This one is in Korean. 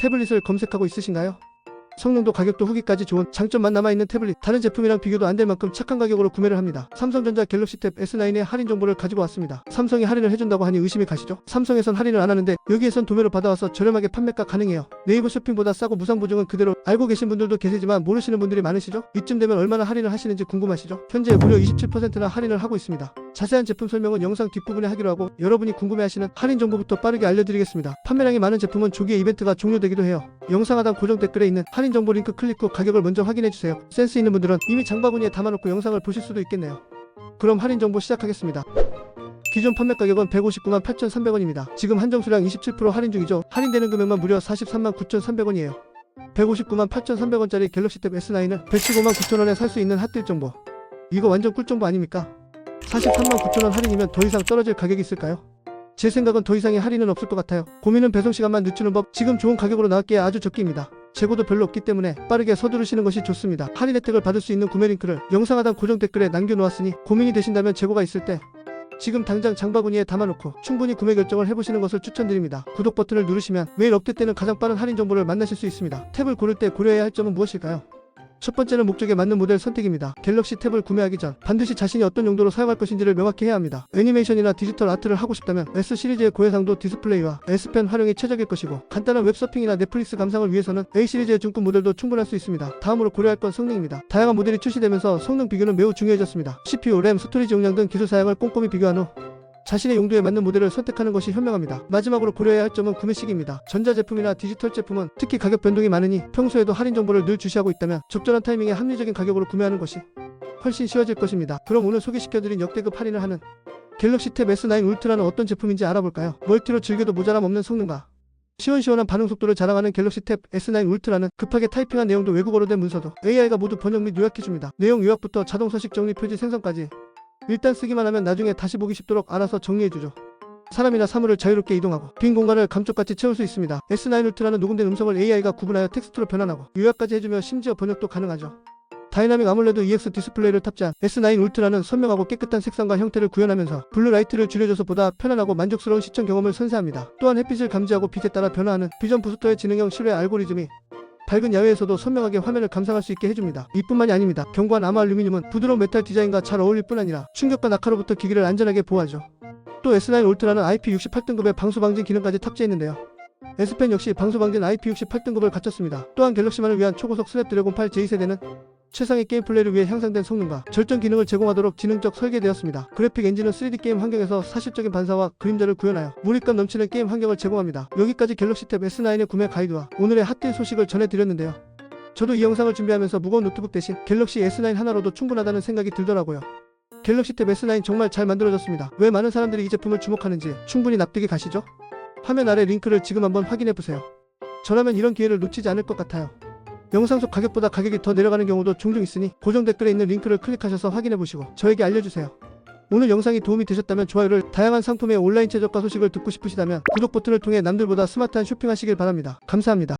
태블릿을 검색하고 있으신가요? 성능도 가격도 후기까지 좋은 장점만 남아있는 태블릿 다른 제품이랑 비교도 안 될 만큼 착한 가격으로 구매를 합니다. 삼성전자 갤럭시 탭 S9의 할인 정보를 가지고 왔습니다. 삼성이 할인을 해준다고 하니 의심이 가시죠? 삼성에선 할인을 안 하는데 여기에선 도매로 받아와서 저렴하게 판매가 가능해요. 네이버 쇼핑보다 싸고 무상 보증은 그대로 알고 계신 분들도 계시지만 모르시는 분들이 많으시죠? 이쯤 되면 얼마나 할인을 하시는지 궁금하시죠? 현재 무려 27%나 할인을 하고 있습니다. 자세한 제품 설명은 영상 뒷부분에 하기로 하고 여러분이 궁금해하시는 할인 정보부터 빠르게 알려드리겠습니다. 판매량이 많은 제품은 조기에 이벤트가 종료되기도 해요. 영상 하단 고정 댓글에 있는 할인 정보 링크 클릭 후 가격을 먼저 확인해주세요. 센스 있는 분들은 이미 장바구니에 담아놓고 영상을 보실 수도 있겠네요. 그럼 할인 정보 시작하겠습니다. 기존 판매 가격은 159만 8,300원입니다. 지금 한정 수량 27% 할인 중이죠. 할인되는 금액만 무려 43만 9,300원이에요. 159만 8,300원짜리 갤럭시 탭 S9을 115만 9천원에 살 수 있는 핫딜 정보. 이거 완전 꿀 정보 아닙니까? 43만 9천원 할인이면 더 이상 떨어질 가격이 있을까요? 제 생각은 더 이상의 할인은 없을 것 같아요. 고민은 배송 시간만 늦추는 법. 지금 좋은 가격으로 나왔기에 아주 적기입니다. 재고도 별로 없기 때문에 빠르게 서두르시는 것이 좋습니다. 할인 혜택을 받을 수 있는 구매 링크를 영상 하단 고정 댓글에 남겨놓았으니 고민이 되신다면 재고가 있을 때 지금 당장 장바구니에 담아놓고 충분히 구매 결정을 해보시는 것을 추천드립니다. 구독 버튼을 누르시면 매일 업데이트되는 가장 빠른 할인 정보를 만나실 수 있습니다. 탭을 고를 때 고려해야 할 점은 무엇일까요? 첫 번째는 목적에 맞는 모델 선택입니다. 갤럭시 탭을 구매하기 전 반드시 자신이 어떤 용도로 사용할 것인지를 명확히 해야 합니다. 애니메이션이나 디지털 아트를 하고 싶다면 S 시리즈의 고해상도 디스플레이와 S펜 활용이 최적일 것이고 간단한 웹서핑이나 넷플릭스 감상을 위해서는 A 시리즈의 중급 모델도 충분할 수 있습니다. 다음으로 고려할 건 성능입니다. 다양한 모델이 출시되면서 성능 비교는 매우 중요해졌습니다. CPU, 램, 스토리지 용량 등 기술 사양을 꼼꼼히 비교한 후 자신의 용도에 맞는 모델을 선택하는 것이 현명합니다. 마지막으로 고려해야 할 점은 구매 시기입니다. 전자제품이나 디지털 제품은 특히 가격 변동이 많으니 평소에도 할인 정보를 늘 주시하고 있다면 적절한 타이밍에 합리적인 가격으로 구매하는 것이 훨씬 쉬워질 것입니다. 그럼 오늘 소개시켜드린 역대급 할인을 하는 갤럭시 탭 S9 울트라는 어떤 제품인지 알아볼까요? 멀티로 즐겨도 모자람 없는 성능과 시원시원한 반응 속도를 자랑하는 갤럭시 탭 S9 울트라는 급하게 타이핑한 내용도 외국어로 된 문서도 AI가 모두 번역 및 요약해줍니다. 내용 요약부터 자동 서식 정리 표지 생성까지 일단 쓰기만 하면 나중에 다시 보기 쉽도록 알아서 정리해주죠. 사람이나 사물을 자유롭게 이동하고 빈 공간을 감쪽같이 채울 수 있습니다. S9 울트라는 녹음된 음성을 AI가 구분하여 텍스트로 변환하고 요약까지 해주며 심지어 번역도 가능하죠. 다이나믹 아몰레드 EX 디스플레이를 탑재한 S9 울트라는 선명하고 깨끗한 색상과 형태를 구현하면서 블루라이트를 줄여줘서 보다 편안하고 만족스러운 시청 경험을 선사합니다. 또한 햇빛을 감지하고 빛에 따라 변화하는 비전 부스터의 지능형 실외 알고리즘이 밝은 야외에서도 선명하게 화면을 감상할 수 있게 해줍니다. 이뿐만이 아닙니다. 견고한 아마 알루미늄은 부드러운 메탈 디자인과 잘 어울릴 뿐 아니라 충격과 낙하로부터 기기를 안전하게 보호하죠. 또 S9 울트라는 IP68등급의 방수 방진 기능까지 탑재했는데요. S펜 역시 방수 방진 IP68등급을 갖췄습니다. 또한 갤럭시만을 위한 초고속 스냅드래곤 8 J세대는 최상의 게임 플레이를 위해 향상된 성능과 절전 기능을 제공하도록 지능적 설계되었습니다. 그래픽 엔진은 3D 게임 환경에서 사실적인 반사와 그림자를 구현하여 몰입감 넘치는 게임 환경을 제공합니다. 여기까지 갤럭시 탭 S9의 구매 가이드와 오늘의 핫딜 소식을 전해드렸는데요. 저도 이 영상을 준비하면서 무거운 노트북 대신 갤럭시 S9 하나로도 충분하다는 생각이 들더라고요. 갤럭시 탭 S9 정말 잘 만들어졌습니다. 왜 많은 사람들이 이 제품을 주목하는지 충분히 납득이 가시죠? 화면 아래 링크를 지금 한번 확인해보세요. 저라면 이런 기회를 놓치지 않을 것 같아요. 영상 속 가격보다 가격이 더 내려가는 경우도 종종 있으니 고정 댓글에 있는 링크를 클릭하셔서 확인해보시고 저에게 알려주세요. 오늘 영상이 도움이 되셨다면 좋아요를 다양한 상품의 온라인 최저가 소식을 듣고 싶으시다면 구독 버튼을 통해 남들보다 스마트한 쇼핑하시길 바랍니다. 감사합니다.